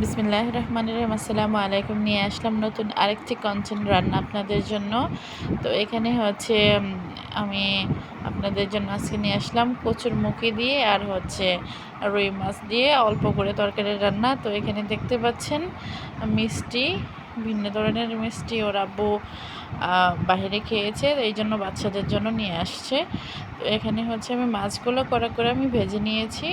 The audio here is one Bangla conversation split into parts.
বিসমিল্লাহ রহমান রহিম আসসালামু আলাইকুম। নিয়ে আসলাম নতুন আরেকটি কঞ্চন রান্না আপনাদের জন্য। তো এখানে হচ্ছে আমি আপনাদের জন্য আজকে নিয়ে আসলাম কচুর মুখি দিয়ে আর হচ্ছে রুই মাছ দিয়ে অল্প করে তরকারি রান্না। তো এখানে দেখতে পাচ্ছেন, মিষ্টি, ভিন্ন ধরনের মিষ্টি ওর আব্বু বাইরে খেয়েছে, এই জন্য বাচ্চাদের জন্য নিয়ে আসছে। তো এখানে হচ্ছে আমি মাছগুলো করা করে আমি ভেজে নিয়েছি।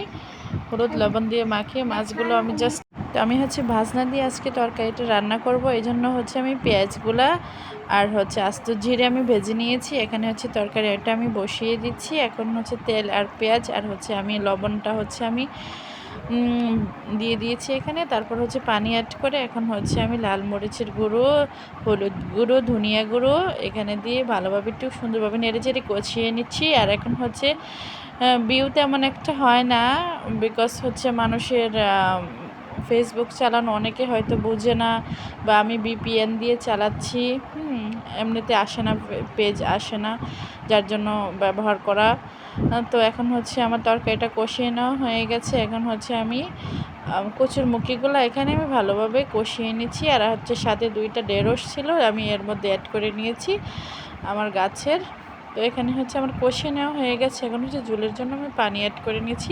হলুদ, লবণ দিয়ে মাখিয়ে মাছগুলো আমি জাস্ট তো আমি হচ্ছে ভাজনা দিয়ে আজকে তরকারিটা রান্না করব এই জন্য হচ্ছে আমি পেঁয়াজগুলা আর হচ্ছে আস্ত জিরে আমি ভেজে নিয়েছি। এখানে হচ্ছে তরকারি এটা আমি বসিয়ে দিচ্ছি। এখন হচ্ছে তেল আর পেঁয়াজ আর হচ্ছে আমি লবণটা হচ্ছে আমি দিয়ে দিয়েছি এখানে। তারপর হচ্ছে পানি অ্যাড করে এখন হচ্ছে আমি লাল মরিচের গুঁড়ো, হলুদ গুঁড়ো, ধনিয়া গুঁড়ো এখানে দিয়ে ভালোভাবে একটু সুন্দরভাবে নেড়ে চেড়ে কষিয়ে নিচ্ছি। আর এখন হচ্ছে ভিউ তেমন একটা হয় না বিকজ হচ্ছে মানুষের ফেসবুক চালানো, অনেকে হয়তো বোঝে না বা আমি বিপিএন দিয়ে চালাচ্ছি এমনিতে আসে না পেজ আসে না যার জন্য ব্যবহার করা। তো এখন হচ্ছে আমার তরকারিটা কষিয়ে নেওয়া হয়ে গেছে। এখন হচ্ছে আমি কচুর মুখিগুলো এখানে আমি ভালোভাবে কষিয়ে নিচ্ছি। আর হচ্ছে সাথে দুইটা ঢেঁড়স ছিল, আমি এর মধ্যে অ্যাড করে নিয়েছি আমার গাছের। তো এখানে হচ্ছে আমার কষিয়ে নেওয়া হয়ে গেছে। এখন হচ্ছে ঝুলের জন্য আমি পানি অ্যাড করে নিয়েছি।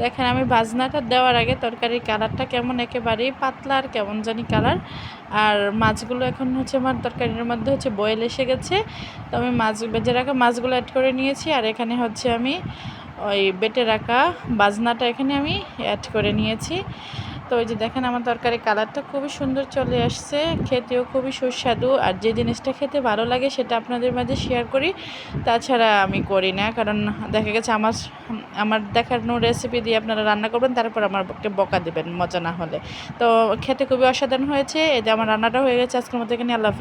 দেখেন আমি বাজনাটা দেওয়ার আগে তরকারির কালারটা কেমন একেবারেই পাতলা আর কেমন জানি কালার আর মাছগুলো এখন হচ্ছে আমার তরকারির মধ্যে হচ্ছে বয়েল এসে গেছে। তো আমি মাছ, বেজে রাখা মাছগুলো অ্যাড করে নিয়েছি। আর এখানে হচ্ছে আমি ওই বেটে রাখা বাজনাটা এখানে আমি অ্যাড করে নিয়েছি। তো ওই যে দেখেন আমার তরকারি কালারটা খুবই সুন্দর চলে আসছে, খেতেও খুবই সুস্বাদু। আর যে জিনিসটা খেতে ভালো লাগে সেটা আপনাদের মাঝে শেয়ার করি, তাছাড়া আমি করি না। কারণ দেখা গেছে আমার আমার দেখানো রেসিপি দিয়ে আপনারা রান্না করবেন, তারপর আমাকে বকা দেবেন মজা না হলে। তো খেতে খুবই অসাধারণ হয়েছে, এই যে আমার রান্নাটা হয়ে গেছে, আজকের মধ্যে এখানে আল্লাহ